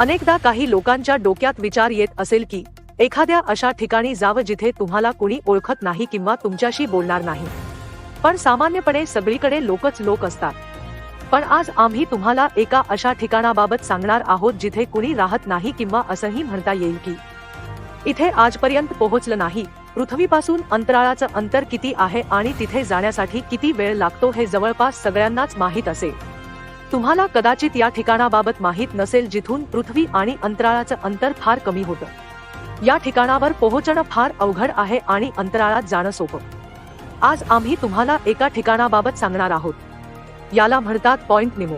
अनेकदा काही लोकांच्या डोक्यात विचार येत असेल की एखाद्या अशा ठिकाणी जावं जिथे तुम्हाला कुणी ओळखत नाही किंवा तुमच्याशी बोलणार नाही. पण सामान्यपणे सगळीकडे लोकच लोक असतात. पण आज आम्ही तुम्हाला एका अशा ठिकाणाबाबत सांगणार आहोत जिथे कुणी राहत नाही किंवा असंही म्हणता येईल की इथे आजपर्यंत पोहोचलं नाही. पृथ्वीपासून अंतराळाचं अंतर किती आहे आणि तिथे जाण्यासाठी किती वेळ लागतो हे जवळपास सगळ्यांनाच माहीत असेल तुम्हाला कदाचित या ठिकाणाबाबत माहीत नसेल जिथून पृथ्वी आणि अंतराळाचं अंतर फार कमी होतं. या ठिकाणावर पोहोचणं फार अवघड आहे आणि अंतराळात जाणं सोपं. आज आम्ही तुम्हाला एका ठिकाणाबाबत सांगणार आहोत. याला म्हणतात पॉइंट निमो.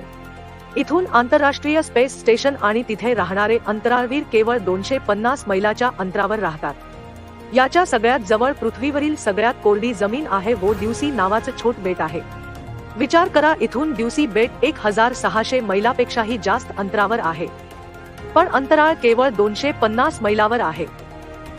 इथून आंतरराष्ट्रीय स्पेस स्टेशन आणि तिथे राहणारे अंतराळवीर केवळ दोनशे पन्नास मैलाच्या अंतरावर राहतात. याच्या सगळ्यात जवळ पृथ्वीवरील सगळ्यात कोरडी जमीन आहे वो दिवसी नावाचं छोट बेट आहे. विचार करा इथून दिवसी बेट एक हजार सहाशे मैलापेक्षाही जास्त अंतरावर आहे. पण अंतराळ केवळ दोनशे पन्नास मैलावर आहे.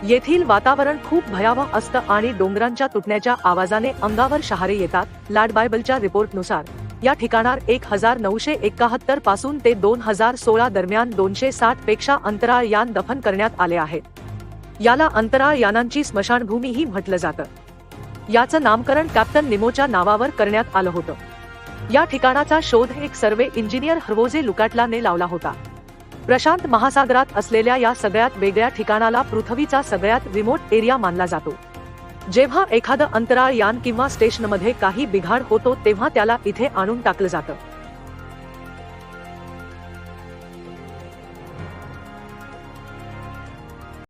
येथील वातावरण खूप भयावह असतं आणि डोंगरांच्या तुटण्याच्या आवाजाने अंगावर शहारे येतात लाड बायबलच्या रिपोर्टनुसार. या ठिकाणार एक हजार नऊशे एकाहत्तरपासून ते दोन हजार सोळा दरम्यान दोनशे साठपेक्षा अंतराळ यान दफन करण्यात आले आहे. याला अंतराळ यानांची स्मशानभूमीही म्हटलं जातं. याचं नामकरण कॅप्टन निमोच्या नावावर करण्यात आलं होतं. या ठिकाणाचा शोध एक सर्वे इंजिनियर हरवोजे लुकाटलाने लावला होता. प्रशांत महासागरात असलेल्या या सगळ्यात वेगळ्या ठिकाणाला पृथ्वीचा सगळ्यात रिमोट एरिया मानला जातो. जेव्हा एखादं अंतराळ यान किंवा स्टेशनमध्ये काही बिघाड होतो तेव्हा त्याला इथे आणून टाकलं जातं.